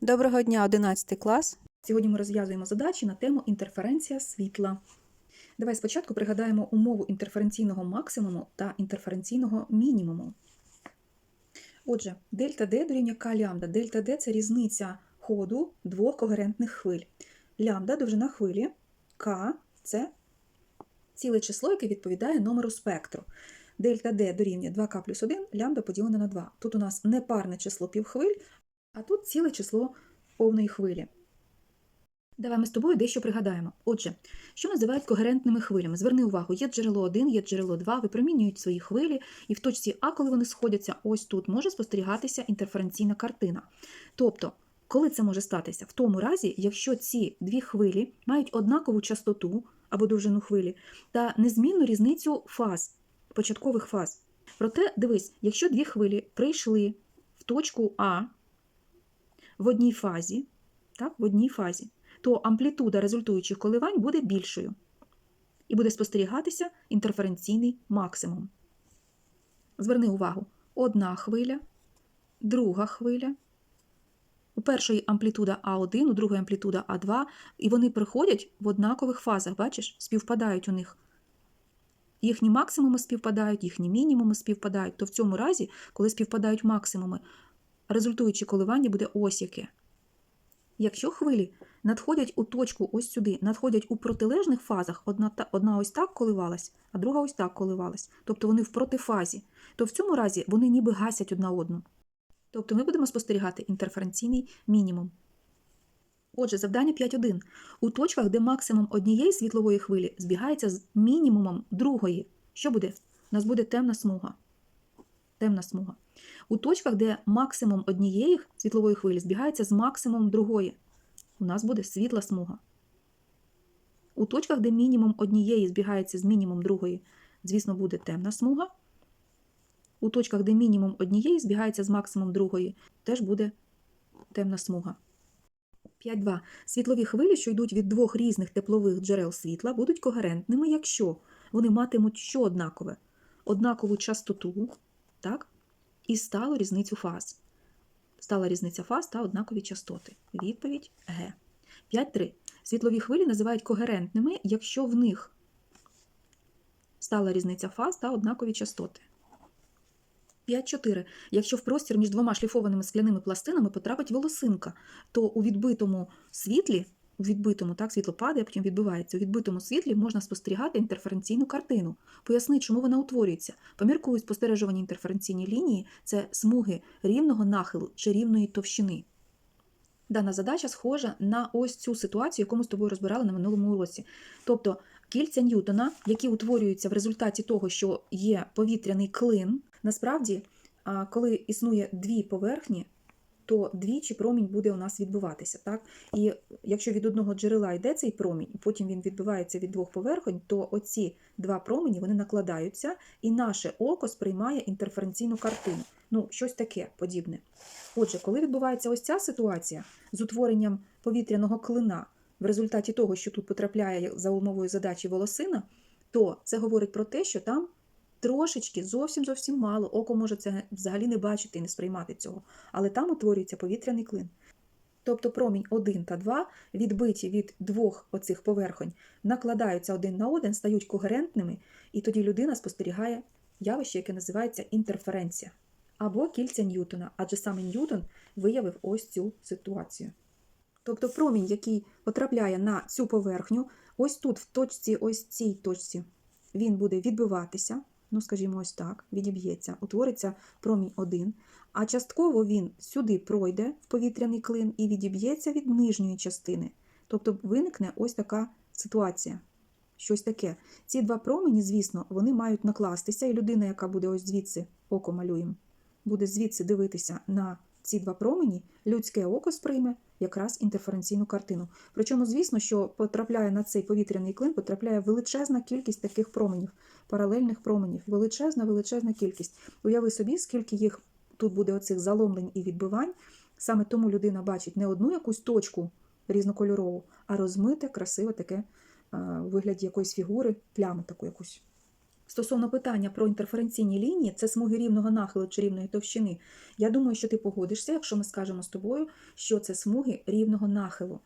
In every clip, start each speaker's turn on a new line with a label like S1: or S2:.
S1: Доброго дня, 11 клас. Сьогодні ми розв'язуємо задачі на тему інтерференція світла. Давай спочатку пригадаємо умову інтерференційного максимуму та інтерференційного мінімуму. Отже, дельта D дорівнює К лямбда. Дельта D – це різниця ходу двох когерентних хвиль. Лямбда – довжина хвилі, К – це ціле число, яке відповідає номеру спектру. Дельта D дорівнює 2К плюс 1, лямбда поділена на 2. Тут у нас непарне число півхвиль, а тут ціле число повної хвилі. Давай ми з тобою дещо пригадаємо. Отже, що називають когерентними хвилями? Зверни увагу, є джерело 1, є джерело 2, випромінюють свої хвилі, і в точці А, коли вони сходяться, ось тут може спостерігатися інтерференційна картина. Тобто, коли це може статися? В тому разі, якщо ці дві хвилі мають однакову частоту або довжину хвилі та незмінну різницю фаз, початкових фаз. Проте, дивись, якщо дві хвилі прийшли в точку А в одній фазі, так, в одній фазі, то амплітуда результуючих коливань буде більшою і буде спостерігатися інтерференційний максимум. Зверни увагу: одна хвиля, друга хвиля. У першої амплітуда А1, у другої амплітуда А2, і вони приходять в однакових фазах, бачиш, співпадають у них. Їхні максимуми співпадають, їхні мінімуми співпадають. То в цьому разі, коли співпадають максимуми, результуюче коливання буде ось яке. Якщо хвилі надходять у точку ось сюди, надходять у протилежних фазах, одна, та- одна ось так коливалась, а друга ось так коливалась, тобто вони в протифазі, то в цьому разі вони ніби гасять одна одну. Тобто ми будемо спостерігати інтерференційний мінімум. Отже, завдання 5.1. У точках, де максимум однієї світлової хвилі збігається з мінімумом другої. Що буде? У нас буде темна смуга. Темна смуга. У точках, де максимум однієї світлової хвилі збігається з максимумом другої, у нас буде світла смуга. У точках, де мінімум однієї збігається з мінімум другої, звісно, буде темна смуга. У точках, де мінімум однієї збігається з максимум другої, теж буде темна смуга. 5.2. Світлові хвилі, що йдуть від двох різних теплових джерел світла, будуть когерентними, якщо вони матимуть що однакове? Однакову частоту, так? і сталу різницю фаз. Стала різниця фаз та однакові частоти. Відповідь Г. 5.3. Світлові хвилі називають когерентними, якщо в них стала різниця фаз та однакові частоти. 5.4. Якщо в простір між двома шліфованими скляними пластинами потрапить волосинка, то у відбитому світлі, у відбитому, так, світло падає, потім відбивається. У відбитому світлі можна спостерігати інтерференційну картину. Поясни, чому вона утворюється. Поміркують спостережувані інтерференційні лінії це смуги рівного нахилу чи рівної товщини. Дана задача схожа на ось цю ситуацію, яку ми з тобою розбирали на минулому уроці. Тобто кільця Ньютона, які утворюються в результаті того, що є повітряний клин, насправді, коли існує дві поверхні, то двічі промінь буде у нас відбуватися. Так? І якщо від одного джерела йде цей промінь, і потім він відбивається від двох поверхонь, то оці два промені вони накладаються, і наше око сприймає інтерференційну картину. Ну, щось таке подібне. Отже, коли відбувається ось ця ситуація з утворенням повітряного клина в результаті того, що тут потрапляє за умовою задачі волосина, то це говорить про те, що там трошечки, зовсім зовсім мало, око може це взагалі не бачити і не сприймати цього, але там утворюється повітряний клин. Тобто промінь 1 та 2, відбиті від двох оцих поверхонь, накладаються один на один, стають когерентними, і тоді людина спостерігає явище, яке називається інтерференція або кільця Ньютона, адже саме Ньютон виявив ось цю ситуацію. Тобто промінь, який потрапляє на цю поверхню, ось тут, в точці, ось цій точці, він буде відбиватися, ну, скажімо, ось так, відіб'ється, утвориться промінь 1, а частково він сюди пройде в повітряний клин і відіб'ється від нижньої частини. Тобто виникне ось така ситуація. Щось таке. Ці два промені, звісно, вони мають накластися, і людина, яка буде ось звідси око малюємо, буде звідси дивитися на ці два промені, людське око сприйме якраз інтерференційну картину. Причому, звісно, що потрапляє на цей повітряний клин, потрапляє величезна кількість таких променів, паралельних променів. Величезна, величезна кількість. Уяви собі, скільки їх тут буде оцих заломлень і відбивань. Саме тому людина бачить не одну якусь точку різнокольорову, а розмите, красиве таке у вигляді якоїсь фігури, плями таку якусь. Стосовно питання про інтерференційні лінії, це смуги рівного нахилу чи рівної товщини. Я думаю, що ти погодишся, якщо ми скажемо з тобою, що це смуги рівного нахилу.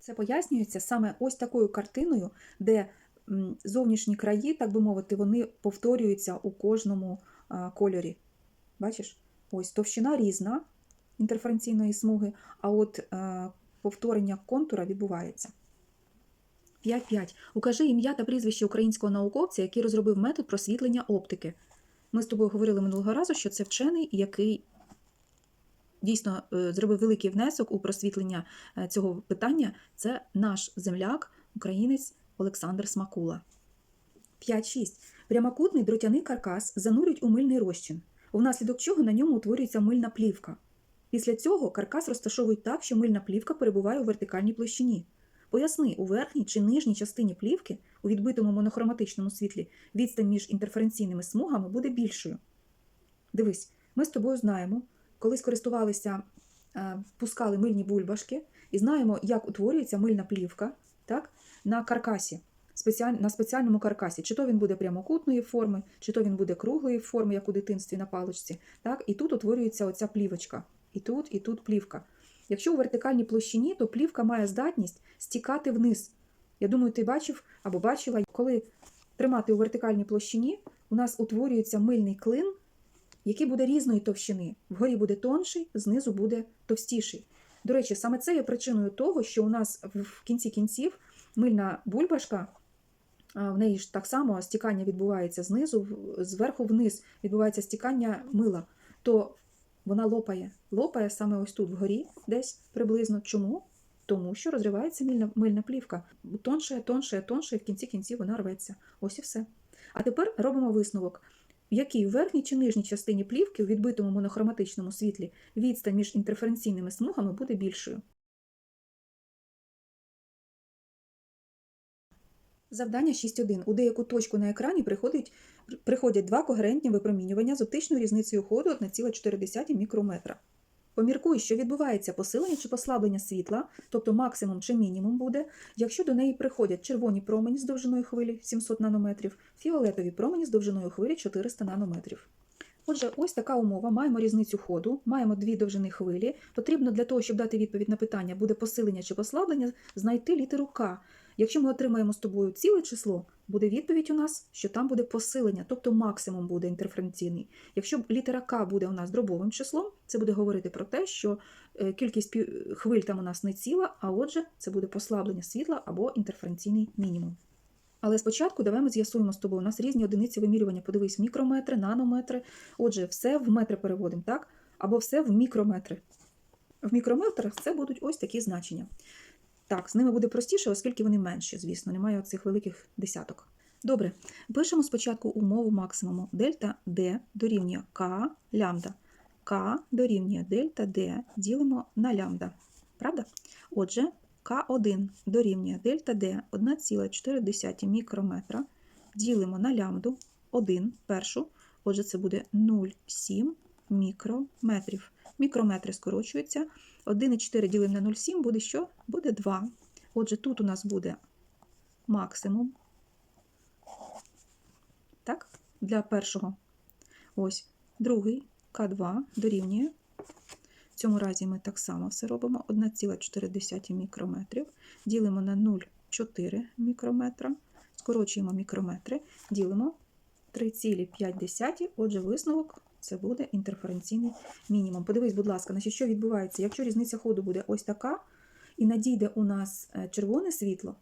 S1: Це пояснюється саме ось такою картиною, де зовнішні краї, так би мовити, вони повторюються у кожному кольорі. Бачиш? Ось товщина різна інтерференційної смуги, а от е, повторення контура відбувається. 5.5. Укажи ім'я та прізвище українського науковця, який розробив метод просвітлення оптики. Ми з тобою говорили минулого разу, що це вчений, який дійсно е, зробив великий внесок у просвітлення е, цього питання. Це наш земляк, українець Олександр Смакула. 5.6. Прямокутний дротяний каркас занурюють у мильний розчин, внаслідок чого на ньому утворюється мильна плівка. Після цього каркас розташовують так, що мильна плівка перебуває у вертикальній площині. Поясни, у верхній чи нижній частині плівки, у відбитому монохроматичному світлі, відстань між інтерференційними смугами буде більшою. Дивись, ми з тобою знаємо, колись користувалися, е, пускали мильні бульбашки, і знаємо, як утворюється мильна плівка так, на каркасі, на спеціальному каркасі. Чи то він буде прямокутної форми, чи то він буде круглої форми, як у дитинстві на паличці. Так, і тут утворюється оця плівочка. І тут, і тут плівка. Якщо у вертикальній площині, то плівка має здатність стікати вниз. Я думаю, ти бачив або бачила, коли тримати у вертикальній площині, у нас утворюється мильний клин, який буде різної товщини. Вгорі буде тонший, знизу буде товстіший. До речі, саме це є причиною того, що у нас в кінці кінців мильна бульбашка, в неї ж так само стікання відбувається знизу, зверху вниз відбувається стікання мила. То вона лопає. Лопає саме ось тут вгорі, десь приблизно. Чому? Тому що розривається мильна, мильна плівка. Тонше, тонше, тонше, і в кінці кінців вона рветься. Ось і все. А тепер робимо висновок. В якій верхній чи нижній частині плівки у відбитому монохроматичному світлі відстань між інтерференційними смугами буде більшою. Завдання 6.1. У деяку точку на екрані приходить, приходять два когерентні випромінювання з оптичною різницею ходу 1,4 мікрометра. Поміркуй, що відбувається посилення чи послаблення світла, тобто максимум чи мінімум буде, якщо до неї приходять червоні промені з довжиною хвилі 700 нанометрів, фіолетові промені з довжиною хвилі 400 нанометрів. Отже, ось така умова. Маємо різницю ходу, маємо дві довжини хвилі. Потрібно для того, щоб дати відповідь на питання, буде посилення чи послаблення, знайти літеру К. Якщо ми отримаємо з тобою ціле число, буде відповідь у нас, що там буде посилення, тобто максимум буде інтерференційний. Якщо літера К буде у нас дробовим числом, це буде говорити про те, що е, кількість хвиль там у нас не ціла, а отже, це буде послаблення світла або інтерференційний мінімум. Але спочатку давай ми з'ясуємо з тобою. У нас різні одиниці вимірювання. Подивись, мікрометри, нанометри. Отже, все в метри переводимо, так? Або все в мікрометри. В мікрометрах це будуть ось такі значення. Так, з ними буде простіше, оскільки вони менші, звісно, немає оцих великих десяток. Добре, пишемо спочатку умову максимуму. Дельта D дорівнює К лямбда. К дорівнює дельта D ділимо на лямбда. Правда? Отже, К1 дорівнює дельта D 1,4 мікрометра. Ділимо на лямбду 1 першу. Отже, це буде 0,7 мікрометрів. Мікрометри скорочуються. 1,4 ділимо на 0,7 буде що? Буде 2. Отже, тут у нас буде максимум. Так, для першого. Ось, другий К2 дорівнює. В цьому разі ми так само все робимо. 1,4 мікрометрів. Ділимо на 0,4 мікрометра. Скорочуємо мікрометри, ділимо 3,5. Отже, висновок це буде інтерференційний мінімум. Подивись, будь ласка, значить, що відбувається? Якщо різниця ходу буде ось така, і надійде у нас е, червоне світло,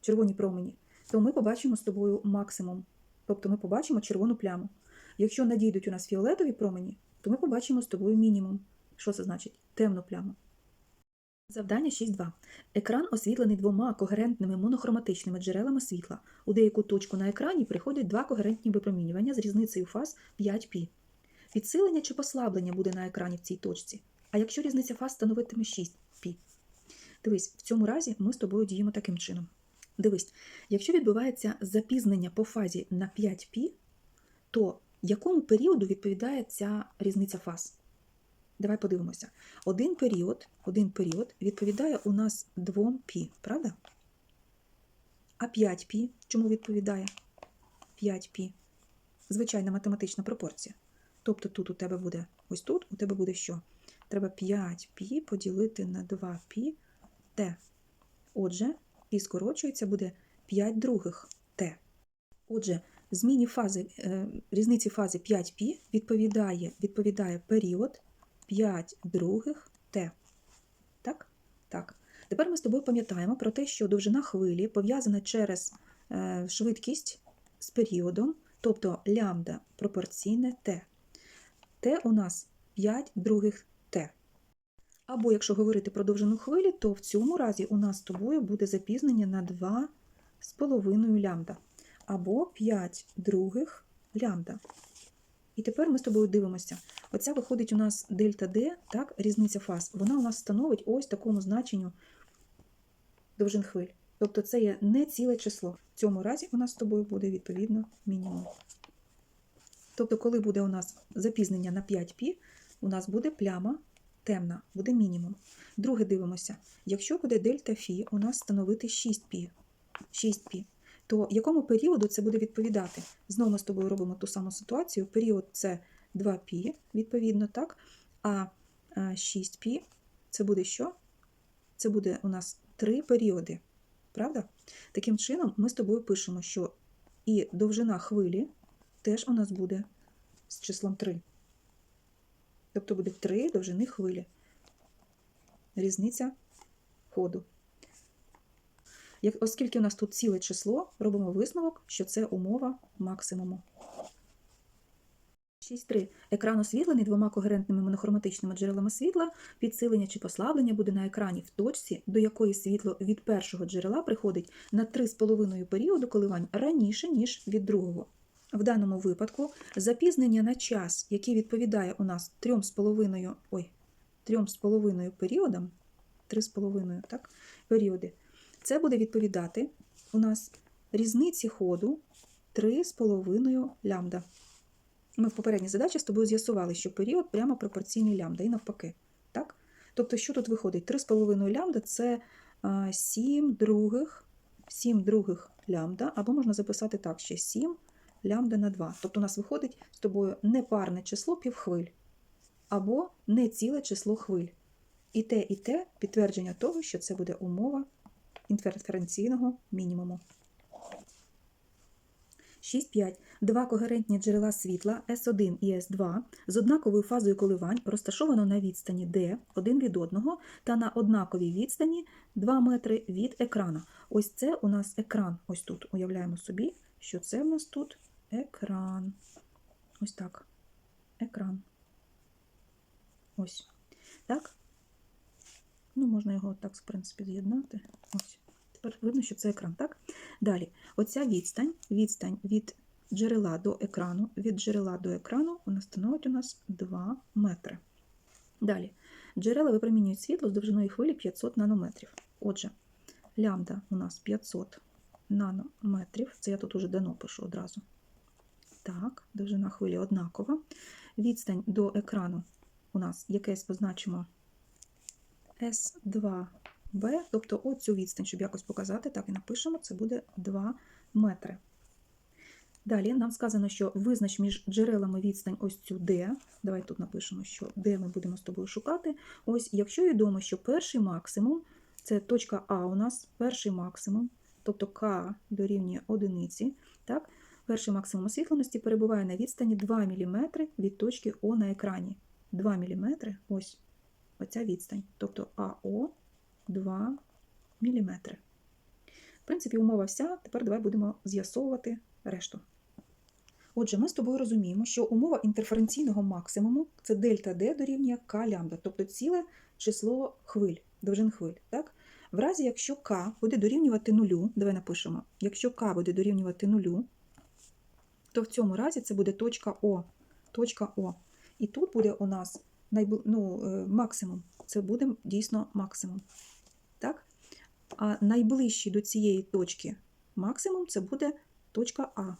S1: червоні промені, то ми побачимо з тобою максимум. Тобто ми побачимо червону пляму. Якщо надійдуть у нас фіолетові промені, то ми побачимо з тобою мінімум. Що це значить? Темну пляму. Завдання 6.2. Екран освітлений двома когерентними монохроматичними джерелами світла. У деяку точку на екрані приходять два когерентні випромінювання з різницею фаз 5π. Підсилення чи послаблення буде на екрані в цій точці. А якщо різниця фаз становитиме 6π? Дивись, в цьому разі ми з тобою діємо таким чином. Дивись, якщо відбувається запізнення по фазі на 5π, то якому періоду відповідає ця різниця фаз? Давай подивимося. Один період, один період відповідає у нас 2π, правда? А 5π чому відповідає? 5π. Звичайна математична пропорція. Тобто тут у тебе буде, ось тут у тебе буде що? Треба 5π поділити на 2π t. Отже, пі скорочується, буде 5 других t. Отже, зміні фази, е, різниці фази 5π відповідає, відповідає період 5 других t. Так? Так. Тепер ми з тобою пам'ятаємо про те, що довжина хвилі пов'язана через е, швидкість з періодом, тобто лямбда пропорційне t. t у нас 5 других t. Або якщо говорити про довжину хвилі, то в цьому разі у нас з тобою буде запізнення на 2,5 лямбда. Або 5 других лямбда. І тепер ми з тобою дивимося. Оця виходить у нас дельта D, так, різниця фаз. Вона у нас становить ось такому значенню довжин хвиль. Тобто це є не ціле число. В цьому разі у нас з тобою буде відповідно мінімум. Тобто, коли буде у нас запізнення на 5π, у нас буде пляма темна, буде мінімум. Друге дивимося. Якщо буде дельта Фі у нас становити 6π, 6π, то якому періоду це буде відповідати? Знову ми з тобою робимо ту саму ситуацію. Період це 2π, відповідно, так? А 6π це буде що? Це буде у нас три періоди. Правда? Таким чином, ми з тобою пишемо, що і довжина хвилі теж у нас буде з числом 3. Тобто буде 3 довжини хвилі. Різниця ходу. Як, оскільки у нас тут ціле число, робимо висновок, що це умова максимуму. 6.3. Екран освітлений двома когерентними монохроматичними джерелами світла. Підсилення чи послаблення буде на екрані в точці, до якої світло від першого джерела приходить на 3,5 періоду коливань раніше, ніж від другого. В даному випадку запізнення на час, який відповідає у нас 3,5 ой, 3,5 періодам, 3,5 так, періоди, це буде відповідати у нас різниці ходу 3,5 лямбда. Ми в попередній задачі з тобою з'ясували, що період прямо пропорційний лямбда і навпаки. Так? Тобто, що тут виходить? 3,5 лямбда це 7 других, 7 других лямбда, або можна записати так, ще 7 лямбда на 2. Тобто у нас виходить з тобою непарне число півхвиль, або не ціле число хвиль. І те, і те підтвердження того, що це буде умова інференційного мінімуму. 6.5. Два когерентні джерела світла S1 і S2 з однаковою фазою коливань розташовано на відстані D один від одного та на однаковій відстані 2 метри від екрана. Ось це у нас екран. Ось тут уявляємо собі, що це у нас тут екран. Ось так. Екран. Ось. Так? Ну, можна його так, в принципі, з'єднати. Ось. Тепер видно, що це екран, так? Далі, оця відстань, відстань від джерела до екрану, від джерела до екрану вона становить у нас 2 метри. Далі, джерела випромінюють світло з довжиною хвилі 500 нанометрів. Отже, лямбда у нас 500 нанометрів. Це я тут уже дано пишу одразу. Так, довжина хвилі однакова. Відстань до екрану у нас якесь позначимо S2 b, тобто оцю відстань, щоб якось показати, так і напишемо, це буде 2 метри. Далі нам сказано, що визнач між джерелами відстань ось цю D. Давай тут напишемо, що D ми будемо з тобою шукати. Ось, якщо відомо, що перший максимум це точка А у нас, перший максимум, тобто К дорівнює одиниці, так? Перший максимум освітленості перебуває на відстані 2 мм від точки О на екрані. 2 мм, ось оця відстань. Тобто АО 2 мм. В принципі, умова вся. Тепер давай будемо з'ясовувати решту. Отже, ми з тобою розуміємо, що умова інтерференційного максимуму це дельта D дорівнює К лямбда, тобто ціле число хвиль, довжин хвиль. Так? В разі, якщо К буде дорівнювати нулю, давай напишемо, якщо К буде дорівнювати нулю, то в цьому разі це буде точка О. Точка О. І тут буде у нас ну, е, максимум. Це буде дійсно максимум. Так? А найближчий до цієї точки максимум це буде точка А.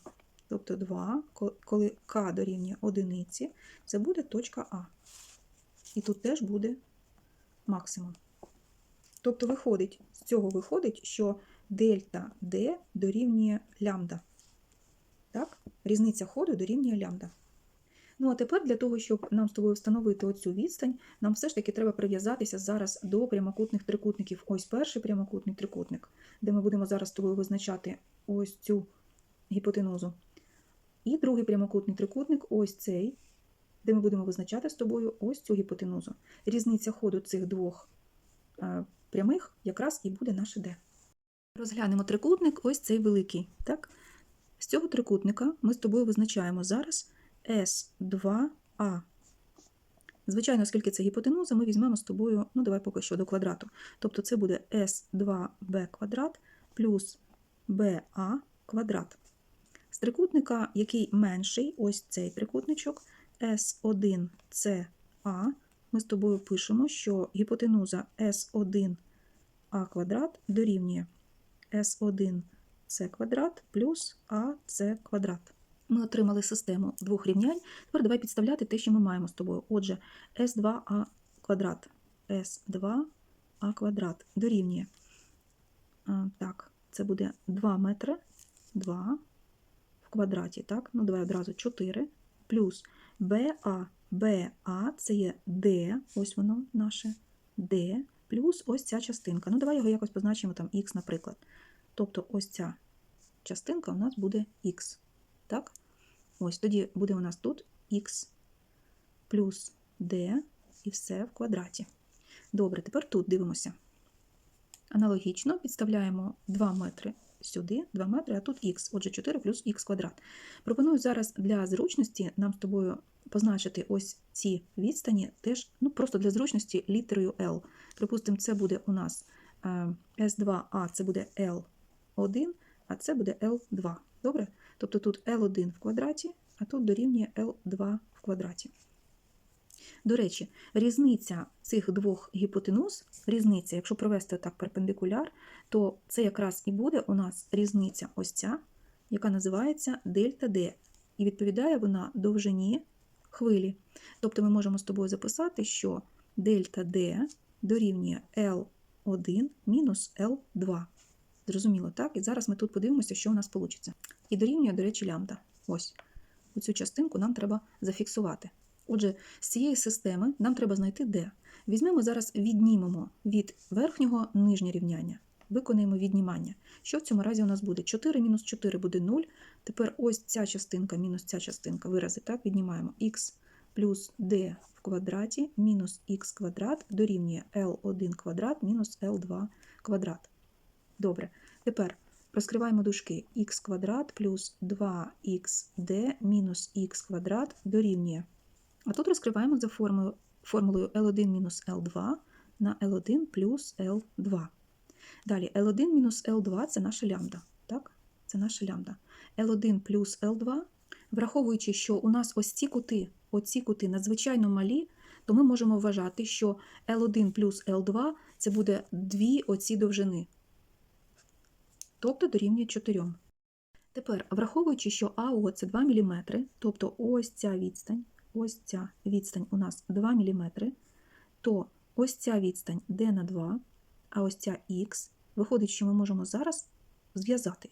S1: Тобто 2, коли К дорівнює одиниці, це буде точка А. І тут теж буде максимум. Тобто, виходить, з цього виходить, що дельта D дорівнює лямбда. Так? Різниця ходу дорівнює лямбда. Ну, а тепер для того, щоб нам з тобою встановити оцю відстань, нам все ж таки треба прив'язатися зараз до прямокутних трикутників. Ось перший прямокутний трикутник, де ми будемо зараз з тобою визначати ось цю гіпотенузу. І другий прямокутний трикутник ось цей, де ми будемо визначати з тобою ось цю гіпотенузу. Різниця ходу цих двох е, прямих якраз і буде наше D. Розглянемо трикутник, ось цей великий. Так? З цього трикутника ми з тобою визначаємо зараз S2A. Звичайно, оскільки це гіпотенуза, ми візьмемо з тобою, ну давай поки що до квадрату. Тобто це буде S2B квадрат плюс BA квадрат. З трикутника, який менший, ось цей трикутничок, S1CA, ми з тобою пишемо, що гіпотенуза S1A квадрат дорівнює S1C квадрат плюс AC квадрат. Ми отримали систему двох рівнянь. Тепер давай підставляти те, що ми маємо з тобою. Отже, S2A квадрат, S2A квадрат дорівнює. Так, це буде 2 метри, 2 в квадраті, так? Ну, давай одразу 4, плюс BA, BA це є D, ось воно наше D, плюс ось ця частинка. Ну, давай його якось позначимо там X, наприклад. Тобто ось ця частинка у нас буде X. Так? Ось тоді буде у нас тут X плюс D і все в квадраті. Добре, тепер тут дивимося. Аналогічно підставляємо 2 метри сюди, 2 метри, а тут х, отже 4 плюс х квадрат. Пропоную зараз для зручності нам з тобою позначити ось ці відстані теж, ну просто для зручності літерою L. Припустимо, це буде у нас е, S2A, це буде L1, а це буде L2. Добре? Тобто тут L1 в квадраті, а тут дорівнює L2 в квадраті. До речі, різниця цих двох гіпотенуз, різниця, якщо провести так перпендикуляр, то це якраз і буде у нас різниця ось ця, яка називається дельта D. І відповідає вона довжині хвилі. Тобто ми можемо з тобою записати, що дельта D дорівнює L1 мінус L2. Зрозуміло, так? І зараз ми тут подивимося, що у нас вийде. І дорівнює, до речі, лямбда. Ось. Оцю частинку нам треба зафіксувати. Отже, з цієї системи нам треба знайти D. Візьмемо зараз, віднімемо від верхнього нижнє рівняння. Виконаємо віднімання. Що в цьому разі у нас буде? 4 мінус 4 буде 0. Тепер ось ця частинка мінус ця частинка. Вирази так, віднімаємо х плюс d в квадраті мінус х квадрат дорівнює L1 квадрат мінус L2 квадрат. Добре. Тепер розкриваємо дужки х квадрат плюс 2xd мінус х квадрат дорівнює. А тут розкриваємо за формулою, формулою L1 мінус L2 на L1 плюс L2. Далі L1 мінус L2 це наша лямбда. Так? Це наша лямбда. L1 плюс L2, враховуючи, що у нас ось ці кути, оці кути надзвичайно малі, то ми можемо вважати, що L1 плюс L2 це буде дві оці довжини. Тобто дорівнює 4. Тепер, враховуючи, що АО це 2 мм, тобто ось ця відстань, ось ця відстань у нас 2 мм, то ось ця відстань d на 2, а ось ця х, виходить, що ми можемо зараз зв'язати.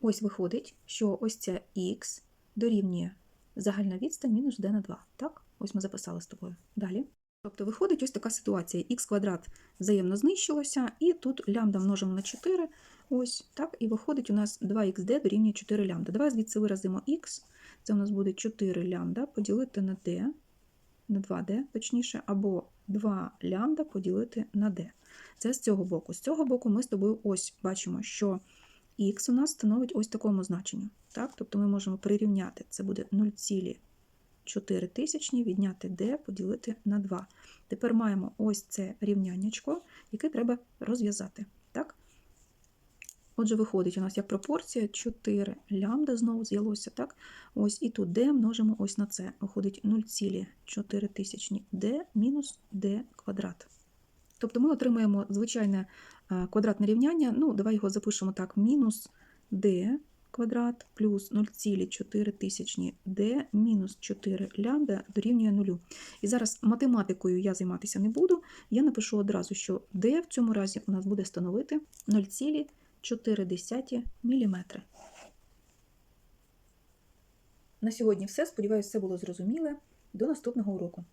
S1: Ось виходить, що ось ця х дорівнює загальна відстань мінус d на 2. Так? Ось ми записали з тобою. Далі. Тобто виходить ось така ситуація. х квадрат взаємно знищилося, і тут лямбда множимо на 4. Ось так, і виходить у нас 2хд дорівнює 4 лямбда. Давай звідси виразимо х. Це у нас буде 4 лямбда поділити на d, на 2d, точніше, або 2 лямбда поділити на d. Це з цього боку. З цього боку ми з тобою ось бачимо, що х у нас становить ось такому значенню. Так? Тобто ми можемо прирівняти, це буде 0,4 тисячні, відняти d, поділити на 2. Тепер маємо ось це рівняннячко, яке треба розв'язати. Так? Отже, виходить у нас як пропорція 4 лямбда знову з'явилося, так? Ось і тут d множимо ось на це. Виходить 0,4 тисячні d мінус d квадрат. Тобто ми отримаємо звичайне е, квадратне рівняння, ну, давай його запишемо так, мінус d квадрат плюс 0,4 тисячні d мінус 4 лямбда дорівнює 0. І зараз математикою я займатися не буду, я напишу одразу, що d в цьому разі у нас буде становити 0,4 мм. На сьогодні все. Сподіваюся, все було зрозуміле. До наступного уроку.